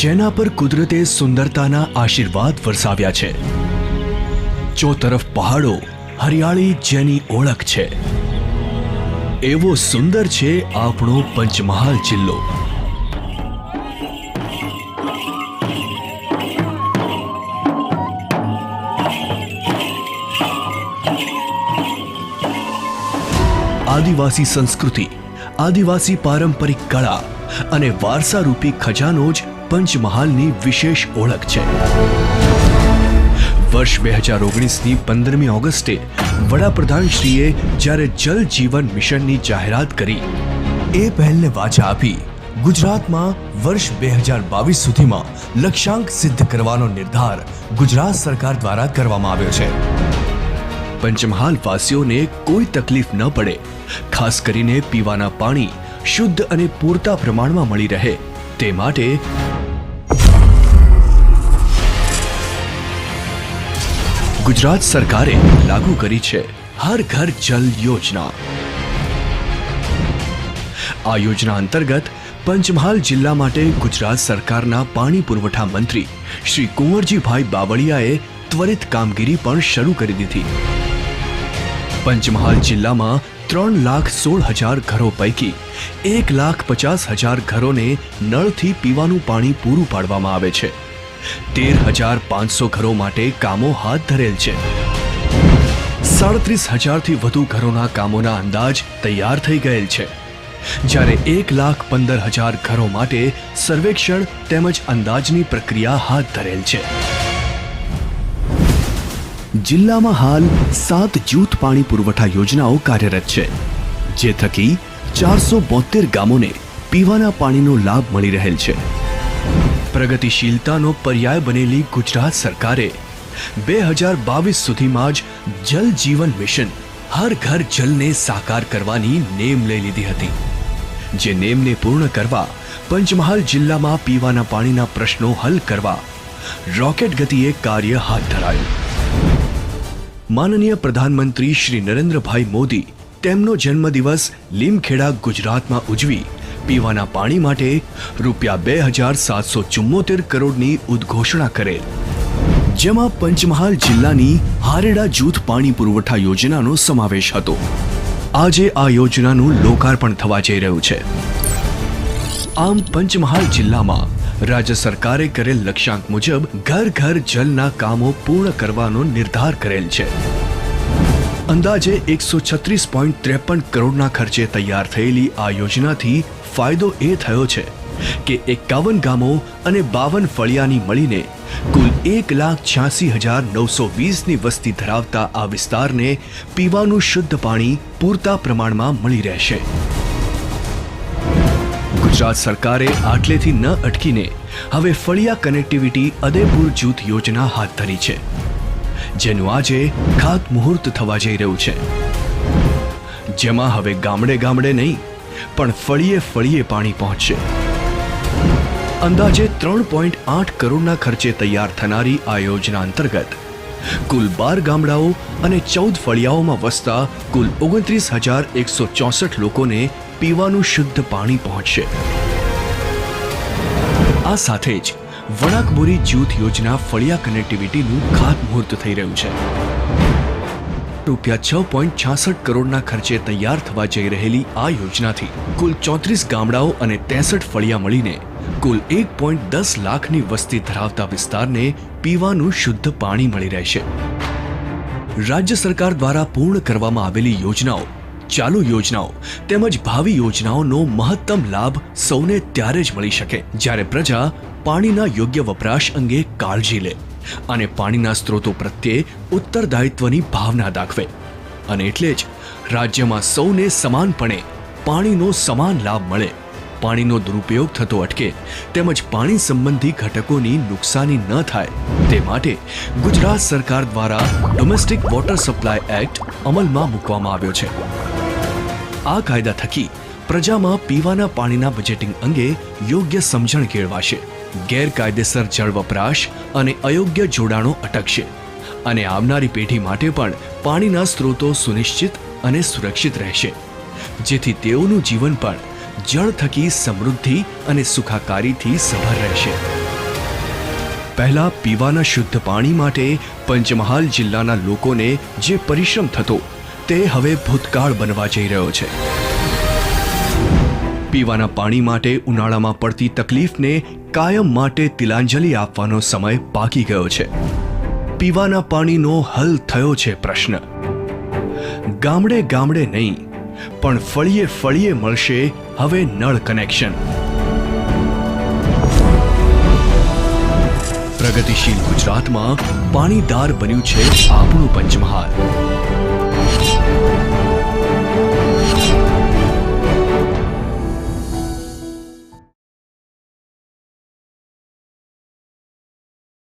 જેના પર કુદરતે સુંદરતાના આશીર્વાદ વરસાવ્યા છે. ચોતરફ પહાડો, હરિયાળી જેની ઓળખ છે. એવો સુંદર છે આપણો પંચમહાલ જિલ્લો. આદિવાસી સંસ્કૃતિ, આદિવાસી પારંપરિક કળા અને વારસારૂપી ખજાનો જ પંચમહાલની વિશેષ ઓળખ છે. વર્ષ બે હજાર ઓગણીસની પંદરમી ઓગસ્ટે વડાપ્રધાનશ્રીએ જ્યારે જલ જીવન મિશનની જાહેરાત કરી, એ પહેલને વાચા આપી ગુજરાતમાં વર્ષ બે હજાર બાવીસ સુધીમાં લક્ષ્યાંક સિદ્ધ કરવાનો નિર્ધાર ગુજરાત સરકાર દ્વારા કરવામાં આવ્યો છે. પંચમહાલ વાસીઓને કોઈ તકલીફ ન પડે, ખાસ કરીને પીવાના પાણી શુદ્ધ અને પૂરતા પ્રમાણમાં મળી રહે, તે માટે ગુજરાત સરકારે લાગુ કરી છે હર ઘર જલ યોજના. આ યોજના અંતર્ગત પંચમહાલ જિલ્લા માટે ગુજરાત સરકારના પાણી પુરવઠા મંત્રી શ્રી કુંવરજીભાઈ બાવળિયાએ ત્વરિત કામગીરી પણ શરૂ કરી દીધી. પંચમહાલ જિલ્લામાં ત્રણ લાખ સોળ હજાર ઘરો પૈકી એક લાખ પચાસ હજાર ઘરોને નળથી પીવાનું પાણી પૂરું પાડવામાં આવે છે. તેર હજાર પાંચસો ઘરો માટે કામો હાથ ધરેલ છે. સાડત્રીસ હજારથી વધુ ઘરોના કામોના અંદાજ તૈયાર થઈ ગયેલ છે. જ્યારે એક લાખ પંદર હજાર ઘરો માટે સર્વેક્ષણ તેમજ અંદાજની પ્રક્રિયા હાથ ધરેલ છે. જિલ્લામાં હાલ સાત જૂથ પાણી પુરવઠા યોજનાઓ કાર્યરત છે. જે થકી ચારસો બોતેર ગામોને પીવાના પાણીનો લાભ મળી રહેલ છે. પ્રગતિશીલતાનો પર્યાય બનેલી ગુજરાત સરકારે બે હજાર બાવીસ સુધીમાં જ જલ જીવન મિશન હર ઘર જલને સાકાર કરવાની નેમ લઈ લીધી હતી. જે નેમને પૂર્ણ કરવા, પંચમહાલ જિલ્લામાં પીવાના પાણીના પ્રશ્નો હલ કરવા, રોકેટ ગતિએ કાર્ય હાથ ધરાયું. માનનીય પ્રધાનમંત્રી શ્રી નરેન્દ્રભાઈ મોદી તેમનો જન્મદિવસ લીમખેડા ગુજરાતમાં ઉજવી પીવાના પાણી માટે રૂપિયા બે હજાર સાતસો ચુમ્મોતેર કરોડની ઉદ્ઘોષણા કરેલ. જેમાં પંચમહાલ જિલ્લાની હારેડા જૂથ પાણી પુરવઠા યોજનાનો સમાવેશ હતો. આજે આ યોજનાનું લોકાર્પણ થવા જઈ રહ્યું છે. આમ પંચમહાલ જિલ્લામાં રાજ્ય સરકારે કરેલ લક્ષ્યાંક મુજબ ઘર ઘર જલના કામો પૂર્ણ કરવાનો નિર્ધાર કરેલ છે. અંદાજે એકસો છત્રીસ પોઈન્ટ ત્રેપન કરોડના ખર્ચે તૈયાર થયેલી આ યોજનાથી ફાયદો એ થયો છે કે એકાવન ગામો અને બાવન ફળિયાની મળીને કુલ એક લાખ છ્યાસી હજાર નવસો વીસની વસ્તી ધરાવતા આ વિસ્તારને પીવાનું શુદ્ધ પાણી પૂરતા પ્રમાણમાં મળી રહેશે. ગુજરાત સરકારે આટલેથી ન અટકીને હવે ફળિયા કનેક્ટિવિટી અદેપુર જૂથ યોજના હાથ ધરી છે, જેનું આજે ખાત મુહૂર્ત થવા જઈ રહ્યું છે. જેમાં હવે ગામડે ગામડે નહીં પણ ફળીએ ફળીએ પાણી પહોંચશે. અંદાજે ત્રણ પોઈન્ટ આઠ કરોડના ખર્ચે તૈયાર થનારી આ યોજના અંતર્ગત કુલ બાર ગામડાઓ અને ચૌદ ફળિયાઓમાં વસતા કુલ ઓગણત્રીસ હજાર એકસો ચોસઠ લોકોને પીવાનું શુદ્ધ પાણી પહોંચશે. આ સાથે જ વણાકબોરી જૂથ યોજના ફળિયા કનેક્ટિવિટીનું ખાતમુહૂર્ત થઈ રહ્યું છે. રૂપિયા છ પોઈન્ટ છાસઠ કરોડના ખર્ચે તૈયાર થવા જઈ રહેલી આ યોજનાથી કુલ ચોત્રીસ ગામડાઓ અને ત્રેસઠ ફળિયા મળીને કુલ એક પોઈન્ટ દસ લાખની વસ્તી ધરાવતા વિસ્તારને પીવાનું શુદ્ધ પાણી મળી રહેશે. રાજ્ય સરકાર દ્વારા પૂર્ણ કરવામાં આવેલી યોજનાઓ, ચાલુ યોજનાઓ તેમજ ભાવિ યોજનાઓનો મહત્તમ લાભ સૌને ત્યારે જ મળી શકે જ્યારે પ્રજા પાણીના યોગ્ય વપરાશ અંગે કાળજી લે. અને પાણીના સ્ત્રોતો પ્રત્યે ઉત્તરદાયિત્વની ભાવના દાખવે. અને એટલે જ રાજ્યમાં સૌને સમાનપણે પાણીનો સમાન લાભ મળે. પાણીનો દુરુપયોગ થતો અટકે તેમજ પાણી સંબંધી ઘટકોની નુકસાની ન થાય. તે માટે ગુજરાત સરકાર દ્વારા ડોમેસ્ટિક વોટર સપ્લાય એક્ટ અમલમાં મૂકવામાં આવ્યો છે. આ કાયદા થકી પ્રજામાં પીવાના પાણીના બજેટિંગ અંગે યોગ્ય સમજણ કેળવાશે. ગેરકાયદેસર જળ વપરાશ અને અયોગ્ય જોડાણો અટકશે. અને આવનારી પેઢી માટે પણ પાણીના સ્ત્રોતો સુનિશ્ચિત અને સુરક્ષિત રહેશે. જેથી તેઓનું જીવન પણ જળ થકી સમૃદ્ધિ અને સુખાકારીથી સભર રહેશે. પહેલા પીવાના શુદ્ધ પાણી માટે પંચમહાલ જિલ્લાના લોકોને જે પરિશ્રમ થતો તે હવે ભૂતકાળ બનવા જઈ રહ્યો છે. પીવાના પાણી માટે ઉનાળામાં પડતી તકલીફને કાયમ માટે તિલાંજલિ આપવાનો સમય પાકી ગયો છે. પીવાના પાણીનો હલ થયો છે પ્રશ્ન. ગામડે ગામડે નહીં, પણ ફળીએ ફળીએ મળશે હવે નળ કનેક્શન. પ્રગતિશીલ ગુજરાતમાં પાણીદાર બન્યું છે આપણું પંચમહાલ.